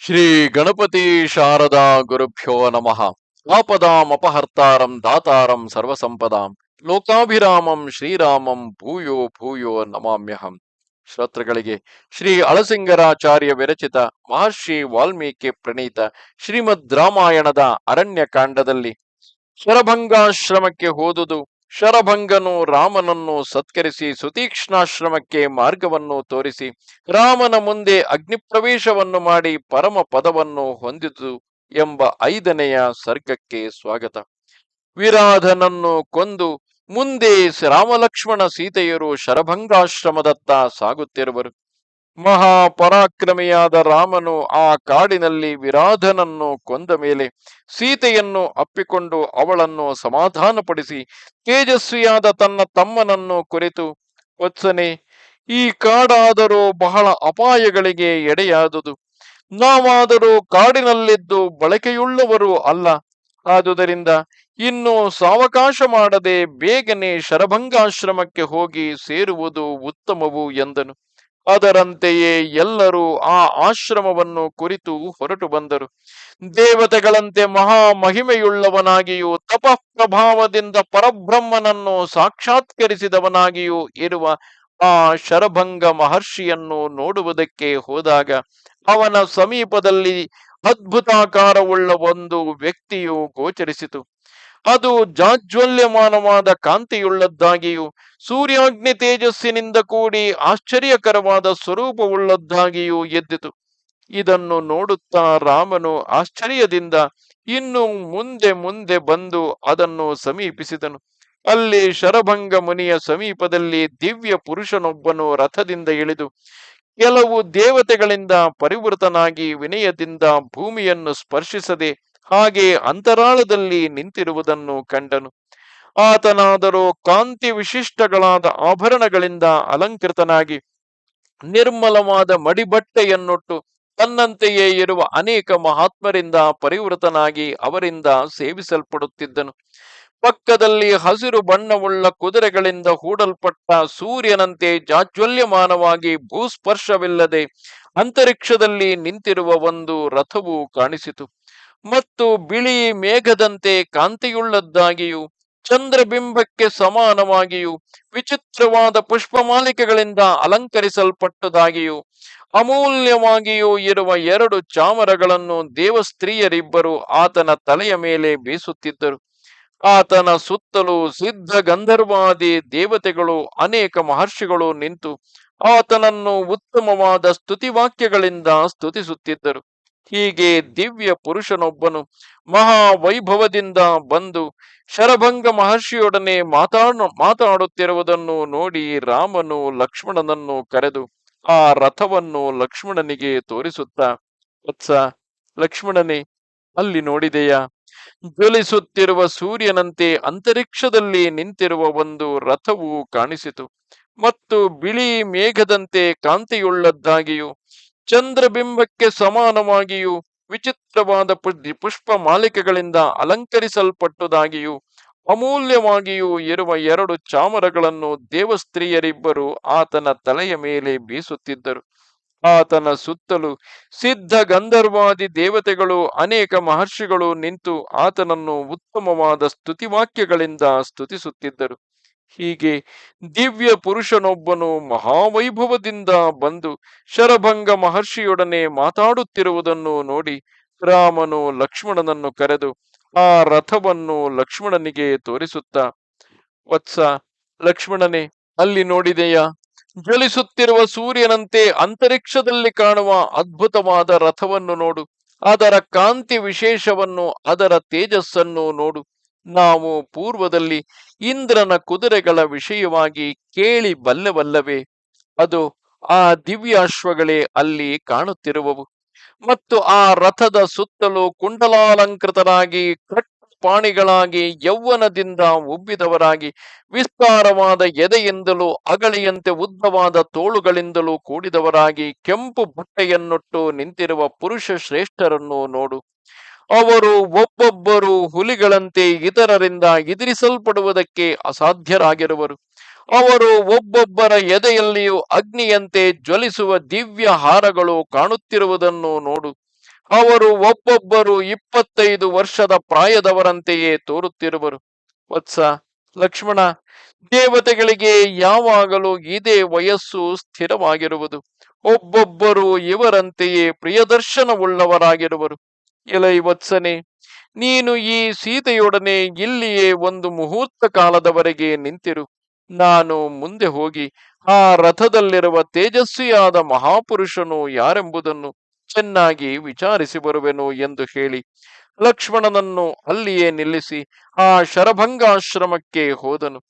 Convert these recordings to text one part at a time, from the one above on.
ಶ್ರೀ ಗಣಪತಿ ಶಾರದಾ ಗುರುಭ್ಯೋ ನಮಃ. ಆಪದಾಮಪಹರ್ತಾರಂ ದಾತಾರಂ ಸರ್ವಸಂಪದಾಂ. ಲೋಕಾಭಿರಾಮಂ ಶ್ರೀರಾಮಂ ಭೂಯೋ ಭೂಯೋ ನಮಾಮ್ಯಹಂ. ಶ್ರೋತೃಗಳಿಗೆ ಶ್ರೀ ಅಳಸಿಂಗರಾಚಾರ್ಯ ವಿರಚಿತ ಮಹರ್ಷಿ ವಾಲ್ಮೀಕಿ ಪ್ರಣೀತ ಶ್ರೀಮದ್ ರಾಮಾಯಣದ ಅರಣ್ಯ ಕಾಂಡದಲ್ಲಿ ಸ್ವರಭಂಗಾಶ್ರಮಕ್ಕೆ ಹೋದುದು ಶರಭಂಗನು ರಾಮನನ್ನು ಸತ್ಕರಿಸಿ ಸುತೀಕ್ಷ್ಣಾಶ್ರಮಕ್ಕೆ ಮಾರ್ಗವನ್ನು ತೋರಿಸಿ ರಾಮನ ಮುಂದೆ ಅಗ್ನಿಪ್ರವೇಶವನ್ನು ಮಾಡಿ ಪರಮ ಪದವನ್ನು ಹೊಂದಿತು ಎಂಬ ಐದನೆಯ ಸರ್ಗಕ್ಕೆ ಸ್ವಾಗತ. ವಿರಾಧನನ್ನು ಕೊಂದು ಮುಂದೆ ರಾಮಲಕ್ಷ್ಮಣ ಸೀತೆಯರು ಶರಭಂಗಾಶ್ರಮದತ್ತ ಸಾಗುತ್ತಿರುವರು. ಮಹಾಪರಾಕ್ರಮಿಯಾದ ರಾಮನು ಆ ಕಾಡಿನಲ್ಲಿ ವಿರಾಧನನ್ನು ಕೊಂದ ಮೇಲೆ ಸೀತೆಯನ್ನು ಅಪ್ಪಿಕೊಂಡು ಅವಳನ್ನು ಸಮಾಧಾನಪಡಿಸಿ ತೇಜಸ್ವಿಯಾದ ತನ್ನ ತಮ್ಮನನ್ನು ಕುರಿತು, ವತ್ಸನೆ, ಈ ಕಾಡಾದರೂ ಬಹಳ ಅಪಾಯಗಳಿಗೆ ಎಡೆಯಾದುದು. ನಾವಾದರೂ ಕಾಡಿನಲ್ಲಿದ್ದು ಬಳಕೆಯುಳ್ಳವರು ಅಲ್ಲ. ಆದುದರಿಂದ ಇನ್ನು ಸಾವಕಾಶ ಮಾಡದೆ ಬೇಗನೆ ಶರಭಂಗಾಶ್ರಮಕ್ಕೆ ಹೋಗಿ ಸೇರುವುದು ಉತ್ತಮವು ಎಂದನು. ಅದರಂತೆಯೇ ಎಲ್ಲರೂ ಆ ಆಶ್ರಮವನ್ನು ಕುರಿತು ಹೊರಟು ಬಂದರು. ದೇವತೆಗಳಂತೆ ಮಹಾ ಮಹಿಮೆಯುಳ್ಳವನಾಗಿಯೂ ತಪಃಪ್ರಭಾವದಿಂದ ಪರಬ್ರಹ್ಮನನ್ನು ಸಾಕ್ಷಾತ್ಕರಿಸಿದವನಾಗಿಯೂ ಇರುವ ಆ ಶರಭಂಗ ಮಹರ್ಷಿಯನ್ನು ನೋಡುವುದಕ್ಕೆ ಹೋದಾಗ ಅವನ ಸಮೀಪದಲ್ಲಿ ಅದ್ಭುತಾಕಾರವುಳ್ಳ ಒಂದು ವ್ಯಕ್ತಿಯು ಗೋಚರಿಸಿತು. ಅದು ಜಾಜ್ವಲ್ಯಮಾನವಾದ ಕಾಂತಿಯುಳ್ಳದ್ದಾಗಿಯೂ ಸೂರ್ಯಾಗ್ನಿ ತೇಜಸ್ಸಿನಿಂದ ಕೂಡಿ ಆಶ್ಚರ್ಯಕರವಾದ ಸ್ವರೂಪವುಳ್ಳದ್ದಾಗಿಯೂ ಎದ್ದಿತು. ಇದನ್ನು ನೋಡುತ್ತಾ ರಾಮನು ಆಶ್ಚರ್ಯದಿಂದ ಇನ್ನು ಮುಂದೆ ಮುಂದೆ ಬಂದು ಅದನ್ನು ಸಮೀಪಿಸಿದನು. ಅಲ್ಲಿ ಶರಭಂಗ ಮುನಿಯ ಸಮೀಪದಲ್ಲಿ ದಿವ್ಯ ಪುರುಷನೊಬ್ಬನು ರಥದಿಂದ ಇಳಿದು ಕೆಲವು ದೇವತೆಗಳಿಂದ ಪರಿವೃತನಾಗಿ ವಿನಯದಿಂದ ಭೂಮಿಯನ್ನು ಸ್ಪರ್ಶಿಸದೆ ಹಾಗೆ ಅಂತರಾಳದಲ್ಲಿ ನಿಂತಿರುವುದನ್ನು ಕಂಡನು. ಆತನಾದರೂ ಕಾಂತಿ ವಿಶಿಷ್ಟಗಳಾದ ಆಭರಣಗಳಿಂದ ಅಲಂಕೃತನಾಗಿ ನಿರ್ಮಲವಾದ ಮಡಿಬಟ್ಟೆಯನ್ನುಟ್ಟು ತನ್ನಂತೆಯೇ ಇರುವ ಅನೇಕ ಮಹಾತ್ಮರಿಂದ ಪರಿವೃತನಾಗಿ ಅವರಿಂದ ಸೇವಿಸಲ್ಪಡುತ್ತಿದ್ದನು. ಪಕ್ಕದಲ್ಲಿ ಹಸಿರು ಬಣ್ಣವುಳ್ಳ ಕುದುರೆಗಳಿಂದ ಹೂಡಲ್ಪಟ್ಟ ಸೂರ್ಯನಂತೆ ಜಾಜ್ವಲ್ಯಮಾನವಾಗಿ ಭೂಸ್ಪರ್ಶವಿಲ್ಲದೆ ಅಂತರಿಕ್ಷದಲ್ಲಿ ನಿಂತಿರುವ ಒಂದು ರಥವು ಕಾಣಿಸಿತು. ಮತ್ತು ಬಿಳಿ ಮೇಘದಂತೆ ಕಾಂತಿಯುಳ್ಳದ್ದಾಗಿಯೂ, ಚಂದ್ರಬಿಂಬಕ್ಕೆ ಸಮಾನವಾಗಿಯೂ, ವಿಚಿತ್ರವಾದ ಪುಷ್ಪಮಾಲಿಕೆಗಳಿಂದ ಅಲಂಕರಿಸಲ್ಪಟ್ಟದಾಗಿಯೂ ಅಮೂಲ್ಯವಾಗಿಯೂ ಇರುವ ಎರಡು ಚಾಮರಗಳನ್ನು ದೇವಸ್ತ್ರೀಯರಿಬ್ಬರು ಆತನ ತಲೆಯ ಮೇಲೆ ಬೀಸುತ್ತಿದ್ದರು. ಆತನ ಸುತ್ತಲೂ ಸಿದ್ಧ ಗಂಧರ್ವಾದಿ ದೇವತೆಗಳು ಅನೇಕ ಮಹರ್ಷಿಗಳು ನಿಂತು ಆತನನ್ನು ಉತ್ತಮವಾದ ಸ್ತುತಿವಾಕ್ಯಗಳಿಂದ ಸ್ತುತಿಸುತ್ತಿದ್ದರು. ಹೀಗೆ ದಿವ್ಯ ಪುರುಷನೊಬ್ಬನು ಮಹಾ ವೈಭವದಿಂದ ಬಂದು ಶರಭಂಗ ಮಹರ್ಷಿಯೊಡನೆ ಮಾತಾಡ ಮಾತಾಡುತ್ತಿರುವುದನ್ನು ನೋಡಿ ರಾಮನು ಲಕ್ಷ್ಮಣನನ್ನು ಕರೆದು ಆ ರಥವನ್ನು ಲಕ್ಷ್ಮಣನಿಗೆ ತೋರಿಸುತ್ತಾ, ವತ್ಸ, ಲಕ್ಷ್ಮಣನೇ, ಅಲ್ಲಿ ನೋಡಿದೆಯಾ? ಜ್ವಲಿಸುತ್ತಿರುವ ಸೂರ್ಯನಂತೆ ಅಂತರಿಕ್ಷದಲ್ಲಿ ನಿಂತಿರುವ ಒಂದು ರಥವು ಕಾಣಿಸಿತು. ಮತ್ತು ಬಿಳಿ ಮೇಘದಂತೆ ಕಾಂತಿಯುಳ್ಳದ್ದಾಗಿಯೂ ಚಂದ್ರಬಿಂಬಕ್ಕೆ ಸಮಾನವಾಗಿಯೂ, ವಿಚಿತ್ರವಾದ ಪುಷ್ಪ ಮಾಲಿಕೆಗಳಿಂದ ಅಲಂಕರಿಸಲ್ಪಟ್ಟುದಾಗಿಯೂ, ಅಮೂಲ್ಯವಾಗಿಯೂ ಇರುವ ಎರಡು ಚಾಮರಗಳನ್ನು ದೇವಸ್ತ್ರೀಯರಿಬ್ಬರು ಆತನ ತಲೆಯ ಮೇಲೆ ಬೀಸುತ್ತಿದ್ದರು. ಆತನ ಸುತ್ತಲೂ ಸಿದ್ಧ ಗಂಧರ್ವಾದಿ ದೇವತೆಗಳು ಅನೇಕ ಮಹರ್ಷಿಗಳು ನಿಂತು ಆತನನ್ನು ಉತ್ತಮವಾದ ಸ್ತುತಿವಾಕ್ಯಗಳಿಂದ ಸ್ತುತಿಸುತ್ತಿದ್ದರು. ಹೀಗೆ ದಿವ್ಯ ಪುರುಷನೊಬ್ಬನು ಮಹಾವೈಭವದಿಂದ ಬಂದು ಶರಭಂಗ ಮಹರ್ಷಿಯೊಡನೆ ಮಾತಾಡುತ್ತಿರುವುದನ್ನು ನೋಡಿ ರಾಮನು ಲಕ್ಷ್ಮಣನನ್ನು ಕರೆದು ಆ ರಥವನ್ನು ಲಕ್ಷ್ಮಣನಿಗೆ ತೋರಿಸುತ್ತ, ವತ್ಸ, ಲಕ್ಷ್ಮಣನೇ, ಅಲ್ಲಿ ನೋಡಿದೆಯಾ? ಜ್ವಲಿಸುತ್ತಿರುವ ಸೂರ್ಯನಂತೆ ಅಂತರಿಕ್ಷದಲ್ಲಿ ಕಾಣುವ ಅದ್ಭುತವಾದ ರಥವನ್ನು ನೋಡು, ಅದರ ಕಾಂತಿ ವಿಶೇಷವನ್ನು, ಅದರ ತೇಜಸ್ಸನ್ನು ನೋಡು. ನಾವು ಪೂರ್ವದಲ್ಲಿ ಇಂದ್ರನ ಕುದುರೆಗಳ ವಿಷಯವಾಗಿ ಕೇಳಿ ಬಲ್ಲವಲ್ಲವೇ? ಅದು ಆ ದಿವ್ಯಾಶ್ವಗಳೇ ಅಲ್ಲಿ ಕಾಣುತ್ತಿರುವವು. ಮತ್ತು ಆ ರಥದ ಸುತ್ತಲೂ ಕುಂಡಲಾಲಂಕೃತರಾಗಿ ಪಾಣಿಗಳಾಗಿ ಯೌವನದಿಂದ ಉಬ್ಬಿದವರಾಗಿ ವಿಸ್ತಾರವಾದ ಎದೆಯಿಂದಲೂ ಅಗಳಿಯಂತೆ ಉದ್ದವಾದ ತೋಳುಗಳಿಂದಲೂ ಕೂಡಿದವರಾಗಿ ಕೆಂಪು ಬಟ್ಟೆಯನ್ನುಟ್ಟು ನಿಂತಿರುವ ಪುರುಷ ಶ್ರೇಷ್ಠರನ್ನು ನೋಡು. ಅವರು ಒಬ್ಬೊಬ್ಬರು ಹುಲಿಗಳಂತೆ ಇತರರಿಂದ ಎದುರಿಸಲ್ಪಡುವುದಕ್ಕೆ ಅಸಾಧ್ಯರಾಗಿರುವರು. ಅವರು ಒಬ್ಬೊಬ್ಬರ ಎದೆಯಲ್ಲಿಯೂ ಅಗ್ನಿಯಂತೆ ಜ್ವಲಿಸುವ ದಿವ್ಯ ಹಾರಗಳು ಕಾಣುತ್ತಿರುವುದನ್ನು ನೋಡು. ಅವರು ಒಬ್ಬೊಬ್ಬರು ಇಪ್ಪತ್ತೈದು ವರ್ಷದ ಪ್ರಾಯದವರಂತೆಯೇ ತೋರುತ್ತಿರುವರು. ವತ್ಸ ಲಕ್ಷ್ಮಣ, ದೇವತೆಗಳಿಗೆ ಯಾವಾಗಲೂ ಇದೇ ವಯಸ್ಸು ಸ್ಥಿರವಾಗಿರುವುದು. ಒಬ್ಬೊಬ್ಬರು ಇವರಂತೆಯೇ ಪ್ರಿಯದರ್ಶನವುಳ್ಳವರಾಗಿರುವರು. ಎಲೈ ವತ್ಸನೆ, ನೀನು ಈ ಸೀತೆಯೊಡನೆ ಇಲ್ಲಿಯೇ ಒಂದು ಮುಹೂರ್ತ ಕಾಲದವರೆಗೆ ನಿಂತಿರು. ನಾನು ಮುಂದೆ ಹೋಗಿ ಆ ರಥದಲ್ಲಿರುವ ತೇಜಸ್ವಿಯಾದ ಮಹಾಪುರುಷನು ಯಾರೆಂಬುದನ್ನು ಚೆನ್ನಾಗಿ ವಿಚಾರಿಸಿ ಬರುವೆನು ಎಂದು ಹೇಳಿ ಲಕ್ಷ್ಮಣನನ್ನು ಅಲ್ಲಿಯೇ ನಿಲ್ಲಿಸಿ ಆ ಶರಭಂಗಾಶ್ರಮಕ್ಕೆ ಹೋದನು.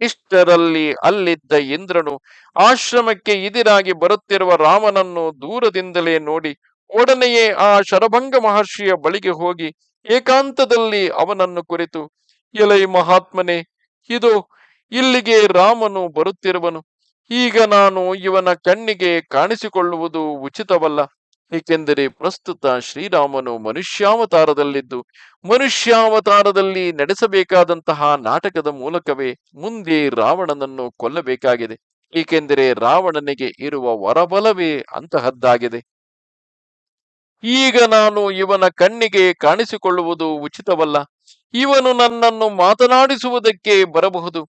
ಇಷ್ಟರಲ್ಲಿ ಅಲ್ಲಿದ್ದ ಇಂದ್ರನು ಆಶ್ರಮಕ್ಕೆ ಇದಿರಾಗಿ ಬರುತ್ತಿರುವ ರಾಮನನ್ನು ದೂರದಿಂದಲೇ ನೋಡಿ ಒಡನೆಯೇ ಆ ಶರಭಂಗ ಮಹರ್ಷಿಯ ಬಳಿಗೆ ಹೋಗಿ ಏಕಾಂತದಲ್ಲಿ ಅವನನ್ನು ಕುರಿತು, ಎಲೈ ಮಹಾತ್ಮನೆ, ಇದು ಇಲ್ಲಿಗೆ ರಾಮನು ಬರುತ್ತಿರುವನು. ಈಗ ನಾನು ಇವನ ಕಣ್ಣಿಗೆ ಕಾಣಿಸಿಕೊಳ್ಳುವುದು ಉಚಿತವಲ್ಲ. ಏಕೆಂದರೆ ಪ್ರಸ್ತುತ ಶ್ರೀರಾಮನು ಮನುಷ್ಯಾವತಾರದಲ್ಲಿದ್ದು, ಮನುಷ್ಯಾವತಾರದಲ್ಲಿ ನಡೆಸಬೇಕಾದಂತಹ ನಾಟಕದ ಮೂಲಕವೇ ಮುಂದೆ ರಾವಣನನ್ನು ಕೊಲ್ಲಬೇಕಾಗಿದೆ. ಏಕೆಂದರೆ ರಾವಣನಿಗೆ ಇರುವ ವರಬಲವೇ ಅಂತಹದ್ದಾಗಿದೆ. ಈಗ ನಾನು ಇವನ ಕಣ್ಣಿಗೆ ಕಾಣಿಸಿಕೊಳ್ಳುವುದು ಉಚಿತವಲ್ಲ. ಇವನು ನನ್ನನ್ನು ಮಾತನಾಡಿಸುವುದಕ್ಕೆ ಬರಬಹುದು.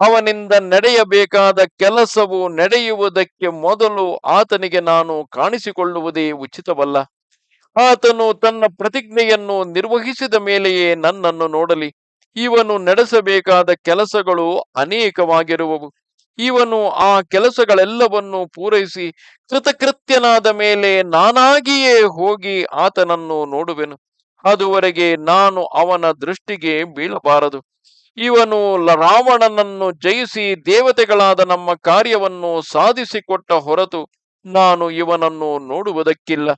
ಅವನಿಂದ ನಡೆಯಬೇಕಾದ ಕೆಲಸವು ನಡೆಯುವುದಕ್ಕೆ ಮೊದಲು ಆತನಿಗೆ ನಾನು ಕಾಣಿಸಿಕೊಳ್ಳುವುದೇ ಉಚಿತವಲ್ಲ. ಆತನು ತನ್ನ ಪ್ರತಿಜ್ಞೆಯನ್ನು ನಿರ್ವಹಿಸಿದ ಮೇಲೆಯೇ ನನ್ನನ್ನು ನೋಡಲಿ. ಇವನು ನಡೆಸಬೇಕಾದ ಕೆಲಸಗಳು ಅನೇಕವಾಗಿರುವವು. ಇವನು ಆ ಕೆಲಸಗಳೆಲ್ಲವನ್ನು ಪೂರೈಸಿ ಕೃತಕೃತ್ಯನಾದ ಮೇಲೆ ನಾನಾಗಿಯೇ ಹೋಗಿ ಆತನನ್ನು ನೋಡುವೆನು. ಅದುವರೆಗೆ ನಾನು ಅವನ ದೃಷ್ಟಿಗೆ ಬೀಳಬಾರದು. ಇವನು ರಾವಣನನ್ನು ಜಯಿಸಿ ದೇವತೆಗಳಾದ ನಮ್ಮ ಕಾರ್ಯವನ್ನು ಸಾಧಿಸಿಕೊಟ್ಟ ಹೊರತು ನಾನು ಇವನನ್ನು ನೋಡುವುದಕ್ಕಿಲ್ಲ.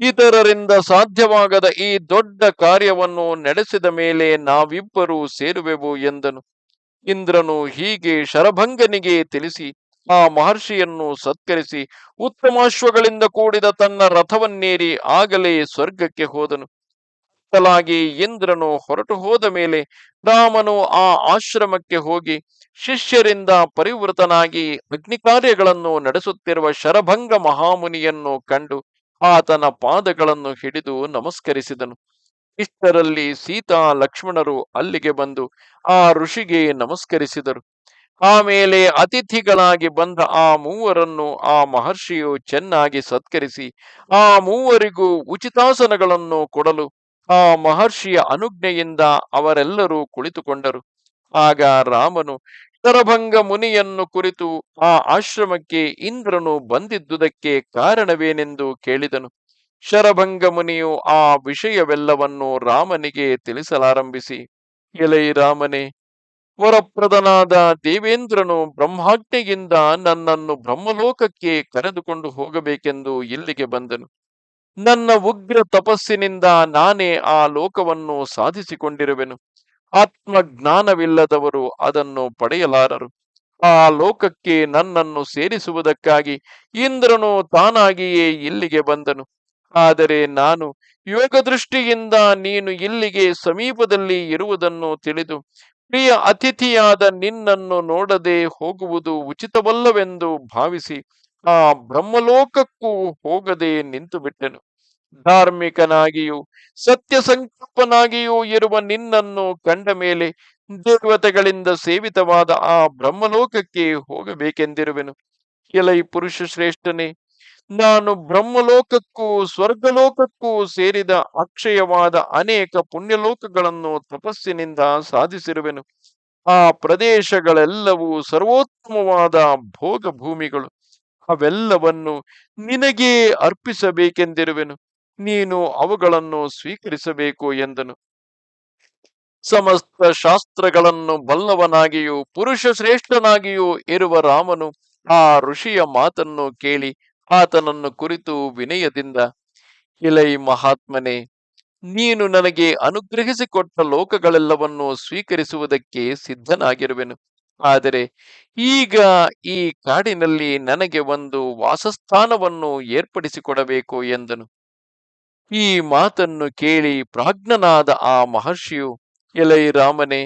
ಇತರರಿಂದ ಸಾಧ್ಯವಾಗದ ಈ ದೊಡ್ಡ ಕಾರ್ಯವನ್ನು ನಡೆಸಿದ ಮೇಲೆ ನಾವಿಬ್ಬರೂ ಸೇರುವೆವು ಎಂದನು. ಇಂದ್ರನು ಹೀಗೆ ಶರಭಂಗನಿಗೆ ತಿಳಿಸಿ ಆ ಮಹರ್ಷಿಯನ್ನು ಸತ್ಕರಿಸಿ ಉತ್ತಮಾಶ್ವಗಳಿಂದ ಕೂಡಿದ ತನ್ನ ರಥವನ್ನೇರಿ ಆಗಲೇ ಸ್ವರ್ಗಕ್ಕೆ ಹೋದನು. ತಲಾಗಿ ಇಂದ್ರನು ಹೊರಟು ಹೋದ ಮೇಲೆ ರಾಮನು ಆ ಆಶ್ರಮಕ್ಕೆ ಹೋಗಿ ಶಿಷ್ಯರಿಂದ ಪರಿವೃತನಾಗಿ ಅಗ್ನಿ ಕಾರ್ಯಗಳನ್ನು ನಡೆಸುತ್ತಿರುವ ಶರಭಂಗ ಮಹಾಮುನಿಯನ್ನು ಕಂಡು ಆತನ ಪಾದಗಳನ್ನು ಹಿಡಿದು ನಮಸ್ಕರಿಸಿದನು. ಇಷ್ಟರಲ್ಲಿ ಸೀತಾ ಲಕ್ಷ್ಮಣರು ಅಲ್ಲಿಗೆ ಬಂದು ಆ ಋಷಿಗೆ ನಮಸ್ಕರಿಸಿದರು. ಆಮೇಲೆ ಅತಿಥಿಗಳಾಗಿ ಬಂದ ಆ ಮೂವರನ್ನು ಆ ಮಹರ್ಷಿಯು ಚೆನ್ನಾಗಿ ಸತ್ಕರಿಸಿ ಆ ಮೂವರಿಗೂ ಉಚಿತಾಸನಗಳನ್ನು ಕೊಡಲು ಆ ಮಹರ್ಷಿಯ ಅನುಜ್ಞೆಯಿಂದ ಅವರೆಲ್ಲರೂ ಕುಳಿತುಕೊಂಡರು. ಆಗ ರಾಮನು ಶರಭಂಗ ಮುನಿಯನ್ನು ಕುರಿತು ಆ ಆಶ್ರಮಕ್ಕೆ ಇಂದ್ರನು ಬಂದಿದ್ದುದಕ್ಕೆ ಕಾರಣವೇನೆಂದು ಕೇಳಿದನು. ಶರಭಂಗ ಮುನಿಯು ಆ ವಿಷಯವೆಲ್ಲವನ್ನು ರಾಮನಿಗೆ ತಿಳಿಸಲಾರಂಭಿಸಿ, ಎಲೈ ರಾಮನೇ, ವರಪ್ರದನಾದ ದೇವೇಂದ್ರನು ಬ್ರಹ್ಮಾಜ್ಞೆಯಿಂದ ನನ್ನನ್ನು ಬ್ರಹ್ಮಲೋಕಕ್ಕೆ ಕರೆದುಕೊಂಡು ಹೋಗಬೇಕೆಂದು ಇಲ್ಲಿಗೆ ಬಂದನು. ನನ್ನ ಉಗ್ರ ತಪಸ್ಸಿನಿಂದ ನಾನೇ ಆ ಲೋಕವನ್ನು ಸಾಧಿಸಿಕೊಂಡಿರುವೆನು. ಆತ್ಮಜ್ಞಾನವಿಲ್ಲದವರು ಅದನ್ನು ಪಡೆಯಲಾರರು. ಆ ಲೋಕಕ್ಕೆ ನನ್ನನ್ನು ಸೇರಿಸುವುದಕ್ಕಾಗಿ ಇಂದ್ರನು ತಾನಾಗಿಯೇ ಇಲ್ಲಿಗೆ ಬಂದನು. ಆದರೆ ನಾನು ಯೋಗ ದೃಷ್ಟಿಯಿಂದ ನೀನು ಇಲ್ಲಿಗೆ ಸಮೀಪದಲ್ಲಿ ಇರುವುದನ್ನು ತಿಳಿದು ಪ್ರಿಯ ಅತಿಥಿಯಾದ ನಿನ್ನನ್ನು ನೋಡದೆ ಹೋಗುವುದು ಉಚಿತವಲ್ಲವೆಂದು ಭಾವಿಸಿ ಆ ಬ್ರಹ್ಮಲೋಕಕ್ಕೂ ಹೋಗದೆ ನಿಂತು ಬಿಟ್ಟೆನು ಧಾರ್ಮಿಕನಾಗಿಯೂ ಸತ್ಯ ಸಂಕಲ್ಪನಾಗಿಯೂ ಇರುವ ನಿನ್ನನ್ನು ಕಂಡ ಮೇಲೆ ದೇವತೆಗಳಿಂದ ಸೇವಿತವಾದ ಆ ಬ್ರಹ್ಮಲೋಕಕ್ಕೆ ಹೋಗಬೇಕೆಂದಿರುವೆನು. ಕೆಲೈ ಪುರುಷ ಶ್ರೇಷ್ಠನೇ ನಾನು ಬ್ರಹ್ಮಲೋಕಕ್ಕೂ ಸ್ವರ್ಗಲೋಕಕ್ಕೂ ಸೇರಿದ ಅಕ್ಷಯವಾದ ಅನೇಕ ಪುಣ್ಯಲೋಕಗಳನ್ನು ತಪಸ್ಸಿನಿಂದ ಸಾಧಿಸಿರುವೆನು. ಆ ಪ್ರದೇಶಗಳೆಲ್ಲವೂ ಸರ್ವೋತ್ತಮವಾದ ಭೋಗ ಭೂಮಿಗಳು ಅವೆಲ್ಲವನ್ನು ನಿನಗೇ ಅರ್ಪಿಸಬೇಕೆಂದಿರುವೆನು. ನೀನು ಅವುಗಳನ್ನು ಸ್ವೀಕರಿಸಬೇಕು ಎಂದನು. ಸಮಸ್ತ ಶಾಸ್ತ್ರಗಳನ್ನು ಬಲ್ಲವನಾಗಿಯೂ ಪುರುಷ ಶ್ರೇಷ್ಠನಾಗಿಯೂ ಇರುವ ರಾಮನು ಆ ಋಷಿಯ ಮಾತನ್ನು ಕೇಳಿ ಆತನನ್ನು ಕುರಿತು ವಿನಯದಿಂದ, ಇಲೈ ಮಹಾತ್ಮನೆ, ನೀನು ನನಗೆ ಅನುಗ್ರಹಿಸಿಕೊಟ್ಟ ಲೋಕಗಳೆಲ್ಲವನ್ನು ಸ್ವೀಕರಿಸುವುದಕ್ಕೆ ಸಿದ್ಧನಾಗಿರುವೆನು. ಆದರೆ ಈಗ ಈ ಕಾಡಿನಲ್ಲಿ ನನಗೆ ಒಂದು ವಾಸಸ್ಥಾನವನ್ನು ಏರ್ಪಡಿಸಿಕೊಡಬೇಕು ಎಂದನು. ಈ ಮಾತನ್ನು ಕೇಳಿ ಪ್ರಾಜ್ಞನಾದ ಆ ಮಹರ್ಷಿಯು ಎಲೈ ರಾಮನೇ,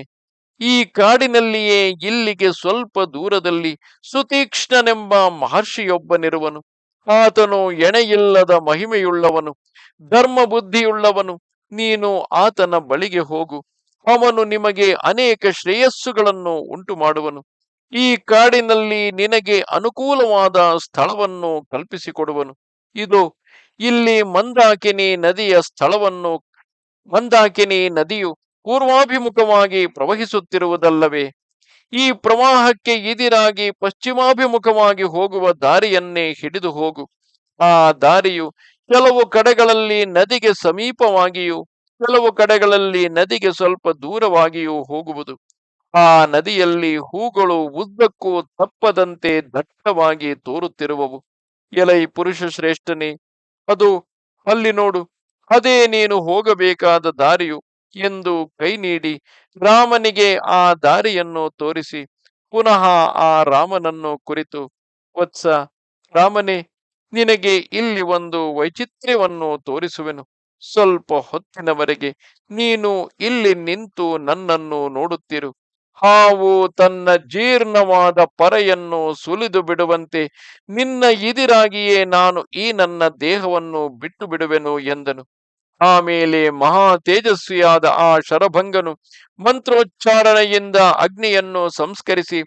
ಈ ಕಾಡಿನಲ್ಲಿಯೇ ಇಲ್ಲಿಗೆ ಸ್ವಲ್ಪ ದೂರದಲ್ಲಿ ಸುತೀಕ್ಷ್ಣನೆಂಬ ಮಹರ್ಷಿಯೊಬ್ಬನಿರುವನು. ಆತನು ಎಣೆಯಿಲ್ಲದ ಮಹಿಮೆಯುಳ್ಳವನು ಧರ್ಮ ಬುದ್ಧಿಯುಳ್ಳವನು ನೀನು ಆತನ ಬಳಿಗೆ ಹೋಗು, ಅವನು ನಿಮಗೆ ಅನೇಕ ಶ್ರೇಯಸ್ಸುಗಳನ್ನು ಉಂಟು ಮಾಡುವನು ಈ ಕಾಡಿನಲ್ಲಿ ನಿನಗೆ ಅನುಕೂಲವಾದ ಸ್ಥಳವನ್ನು ಕಲ್ಪಿಸಿಕೊಡುವನು. ಇದು ಇಲ್ಲಿ ಮಂದಾಕಿನಿ ನದಿಯ ಸ್ಥಳವನ್ನು, ಮಂದಾಕಿನಿ ನದಿಯು ಪೂರ್ವಾಭಿಮುಖವಾಗಿ ಪ್ರವಹಿಸುತ್ತಿರುವುದಲ್ಲವೇ? ಈ ಪ್ರವಾಹಕ್ಕೆ ಎದಿರಾಗಿ ಪಶ್ಚಿಮಾಭಿಮುಖವಾಗಿ ಹೋಗುವ ದಾರಿಯನ್ನೇ ಹಿಡಿದು ಹೋಗು. ಆ ದಾರಿಯು ಕೆಲವು ಕಡೆಗಳಲ್ಲಿ ನದಿಗೆ ಸಮೀಪವಾಗಿಯೂ, ಕೆಲವು ಕಡೆಗಳಲ್ಲಿ ನದಿಗೆ ಸ್ವಲ್ಪ ದೂರವಾಗಿಯೂ ಹೋಗುವುದು. ಆ ನದಿಯಲ್ಲಿ ಹೂಗಳು ಉದ್ದಕ್ಕೂ ತಪ್ಪದಂತೆ ದಟ್ಟವಾಗಿ ತೋರುತ್ತಿರುವವು. ಎಲೈ ಪುರುಷ ಶ್ರೇಷ್ಠನೇ, ಅದು ಅಲ್ಲಿ ನೋಡು, ಅದೇ ನೀನು ಹೋಗಬೇಕಾದ ದಾರಿಯು ಎಂದು ಕೈ ನೀಡಿ ರಾಮನಿಗೆ ಆ ದಾರಿಯನ್ನು ತೋರಿಸಿ. ಪುನಃ ಆ ರಾಮನನ್ನು ಕುರಿತು, ವತ್ಸ ರಾಮನೇ, ನಿನಗೆ ಇಲ್ಲಿ ಒಂದು ವೈಚಿತ್ರ್ಯವನ್ನು ತೋರಿಸುವೆನು. ಸ್ವಲ್ಪ ಹೊತ್ತಿನವರೆಗೆ ನೀನು ಇಲ್ಲಿ ನಿಂತು ನನ್ನನ್ನು ನೋಡುತ್ತಿರು. ಹಾವು ತನ್ನ ಜೀರ್ಣವಾದ ಪರೆಯನ್ನು ಸುಲಿದು ಬಿಡುವಂತೆ ನಿನ್ನ ಇದಿರಾಗಿಯೇ ನಾನು ಈ ನನ್ನ ದೇಹವನ್ನು ಬಿಟ್ಟು ಬಿಡುವೆನು ಎಂದನು. ಆಮೇಲೆ ಮಹಾ ತೇಜಸ್ವಿಯಾದ ಆ ಶರಭಂಗನು ಮಂತ್ರೋಚ್ಚಾರಣೆಯಿಂದ ಅಗ್ನಿಯನ್ನು ಸಂಸ್ಕರಿಸಿ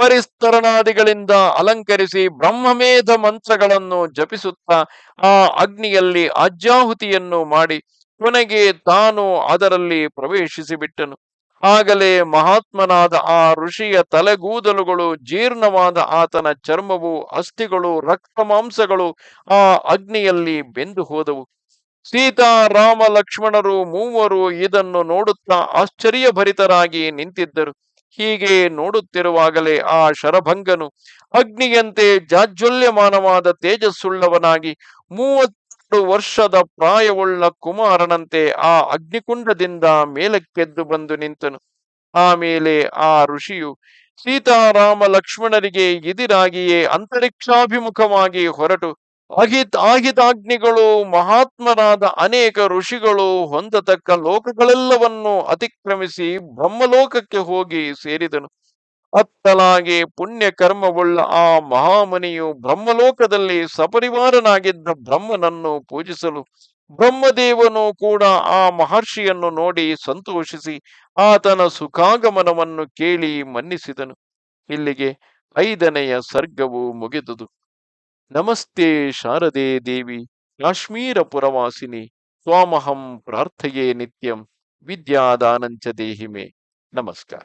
ಪರಿಸ್ತರಣಾದಿಗಳಿಂದ ಅಲಂಕರಿಸಿ ಬ್ರಹ್ಮಮೇಧ ಮಂತ್ರಗಳನ್ನು ಜಪಿಸುತ್ತಾ ಆ ಅಗ್ನಿಯಲ್ಲಿ ಅಜ್ಯಾಹುತಿಯನ್ನು ಮಾಡಿ ಕೊನೆಗೆ ತಾನು ಅದರಲ್ಲಿ ಪ್ರವೇಶಿಸಿಬಿಟ್ಟನು. ಆಗಲೇ ಮಹಾತ್ಮನಾದ ಆ ಋಷಿಯ ತಲೆಗೂದಲುಗಳು ಜೀರ್ಣವಾದ ಆತನ ಚರ್ಮವು ಅಸ್ಥಿಗಳು ರಕ್ತ ಮಾಂಸಗಳು ಆ ಅಗ್ನಿಯಲ್ಲಿ ಬೆಂದು ಹೋದವು. ಸೀತಾ ರಾಮ ಲಕ್ಷ್ಮಣರು ಮೂವರು ಇದನ್ನು ನೋಡುತ್ತಾ ಆಶ್ಚರ್ಯಭರಿತರಾಗಿ ನಿಂತಿದ್ದರು. ಹೀಗೆ ನೋಡುತ್ತಿರುವಾಗಲೇ ಆ ಶರಭಂಗನು ಅಗ್ನಿಯಂತೆ ಜಾಜ್ವಲ್ಯಮಾನವಾದ ತೇಜಸ್ಸುಳ್ಳವನಾಗಿ ಮೂವತ್ತು ವರ್ಷದ ಪ್ರಾಯವುಳ್ಳ ಕುಮಾರನಂತೆ ಆ ಅಗ್ನಿಕುಂಡದಿಂದ ಮೇಲಕ್ಕೆದ್ದು ಬಂದು ನಿಂತನು. ಆಮೇಲೆ ಆ ಋಷಿಯು ಸೀತಾರಾಮ ಲಕ್ಷ್ಮಣರಿಗೆ ಎದಿರಾಗಿಯೇ ಅಂತರಿಕ್ಷಾಭಿಮುಖವಾಗಿ ಹೊರಟು. ಅಹಿತ್ ಆಹಿತಾಗ್ನಿಗಳು ಮಹಾತ್ಮರಾದ ಅನೇಕ ಋಷಿಗಳು ಹೊಂದತಕ್ಕ ಲೋಕಗಳೆಲ್ಲವನ್ನು ಅತಿಕ್ರಮಿಸಿ ಬ್ರಹ್ಮಲೋಕಕ್ಕೆ ಹೋಗಿ ಸೇರಿದನು. ಅತ್ತಲಾಗಿ ಪುಣ್ಯ ಕರ್ಮವುಳ್ಳ ಆ ಮಹಾಮನಿಯು ಬ್ರಹ್ಮಲೋಕದಲ್ಲಿ ಸಪರಿವಾರನಾಗಿದ್ದ ಬ್ರಹ್ಮನನ್ನು ಪೂಜಿಸಲು ಬ್ರಹ್ಮದೇವನು ಕೂಡ ಆ ಮಹರ್ಷಿಯನ್ನು ನೋಡಿ ಸಂತೋಷಿಸಿ ಆತನ ಸುಖಾಗಮನವನ್ನು ಕೇಳಿ ಮನ್ನಿಸಿದನು. ಇಲ್ಲಿಗೆ ಐದನೆಯ ಸರ್ಗವು ಮುಗಿದುದು. ನಮಸ್ತೆ ಶಾರದೆ ದೇವಿ ಕಾಶ್ಮೀರ ಪುರವಾಸಿನಿ ತ್ವಾಮಹಂ ಪ್ರಾರ್ಥಯೇ ನಿತ್ಯಂ ವಿದ್ಯಾದಾನಂಚ ದೇಹಿಮೆ. ನಮಸ್ಕಾರ.